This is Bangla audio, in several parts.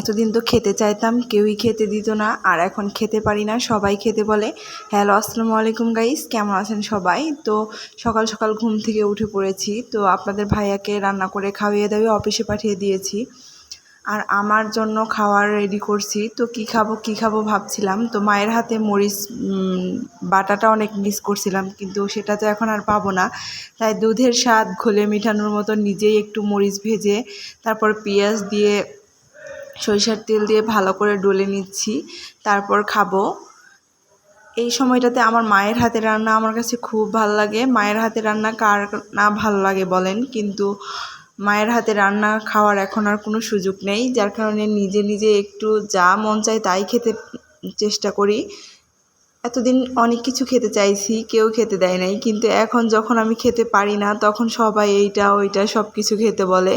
এতদিন তো খেতে চাইতাম, কেউই খেতে দিত না, আর এখন খেতে পারি না, সবাই খেতে বলে। হ্যালো, আসসালামু আলাইকুম গাইস কেমন আছেন সবাই? তো সকাল সকাল ঘুম থেকে উঠে পড়েছি, তো আপনাদের ভাইয়াকে রান্না করে খাইয়ে দাওয়িয়ে অফিসে পাঠিয়ে দিয়েছি। আর আমার জন্য খাওয়ার রেডি করছি, তো কি খাব কি খাব ভাবছিলাম। তো মায়ের হাতে মরিচ বাটাটা অনেক মিস করছিলাম, কিন্তু সেটা তো এখন আর পাবো না। তাই দুধের স্বাদ ঘোলে মিঠানোর মতো নিজেই একটু মরিচ ভেজে, তারপর পেঁয়াজ দিয়ে সরিষার তেল দিয়ে ভালো করে ডলে নিচ্ছি, তারপর খাব। এই সময়টাতে আমার মায়ের হাতে রান্না আমার কাছে খুব ভালো লাগে। মায়ের হাতে রান্না কার না ভালো লাগে বলেন, কিন্তু মায়ের হাতে রান্না খাওয়ার এখন আর কোনো সুযোগ নেই। যার কারণে নিজে নিজে একটু যা মন চায় তাই খেতে চেষ্টা করি। এতদিন অনেক কিছু খেতে চাইছি, কেউ খেতে দেয় নাই। কিন্তু এখন যখন আমি খেতে পারি না, তখন সবাই এইটা, ওইটা সব কিছু খেতে বলে।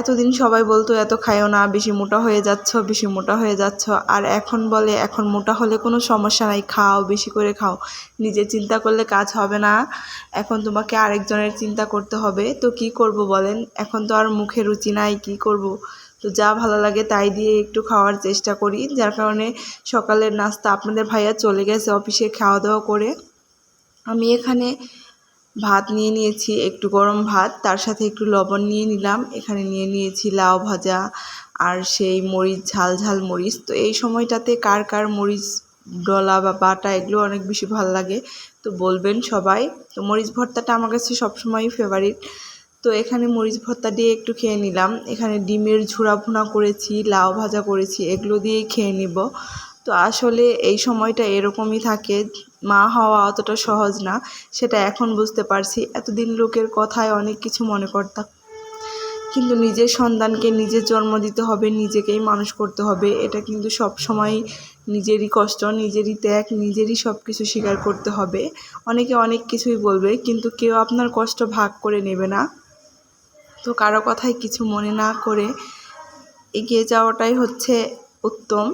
এতদিন সবাই বলতো, এত খাইও না, বেশি মোটা হয়ে যাচ্ছ, বেশি মোটা হয়ে যাচ্ছ। আর এখন বলে, এখন মোটা হলে কোনো সমস্যা নাই, খাও, বেশি করে খাও। নিজে চিন্তা করলে কাজ হবে না। এখন তোমাকে আরেকজনের চিন্তা করতে হবে। তো কি করব বলেন? এখন তো আর মুখে রুচি নাই, কি করব? তো যা ভালো লাগে তাই দিয়ে একটু খাওয়ার চেষ্টা করি। যার কারণে সকালের নাস্তা আপনাদের ভাইয়া চলে গেছে অফিসে খাওয়া দাওয়া করে। আমি এখানে ভাত নিয়ে নিয়েছি, একটু গরম ভাত, তার সাথে একটু লবণ নিয়ে নিলাম, এখানে নিয়ে নিয়েছি লাউ ভাজা আর সেই মরিচ, ঝাল ঝাল মরিচ। তো এই সময়টাতে কার কার মরিচ ডলা বা বাটা এগুলো অনেক বেশি ভালো লাগে, তো বলবেন সবাই। তো মরিচ ভর্তাটা আমার কাছে সবসময়ই ফেভারিট তো এখানে মরিচ ভর্তা দিয়ে একটু খেয়ে নিলাম। এখানে ডিমের ঝুরা ভুনা করেছি, লাউ ভাজা করেছি, এগুলো দিয়েই খেয়ে নিব। তো আসলে এই সময়টা এরকমই থাকে। মা হওয়া অতটা সহজ না, সেটা এখন বুঝতে পারছি। এতদিন লোকের কথায় অনেক কিছু মনে করতাম। কিন্তু নিজের সন্তানকে নিজের জন্ম দিতে হবে, নিজেকেই মানুষ করতে হবে। এটা কিন্তু সব সময় নিজেরই কষ্ট, নিজেরই ত্যাগ, নিজেরই সব কিছু স্বীকার করতে হবে। অনেকে অনেক কিছুই বলবে, কিন্তু কেউ আপনার কষ্ট ভাগ করে নেবে না। তো কারও কথায় কিছু মনে না করে এগিয়ে যাওয়াটাই হচ্ছে উত্তম।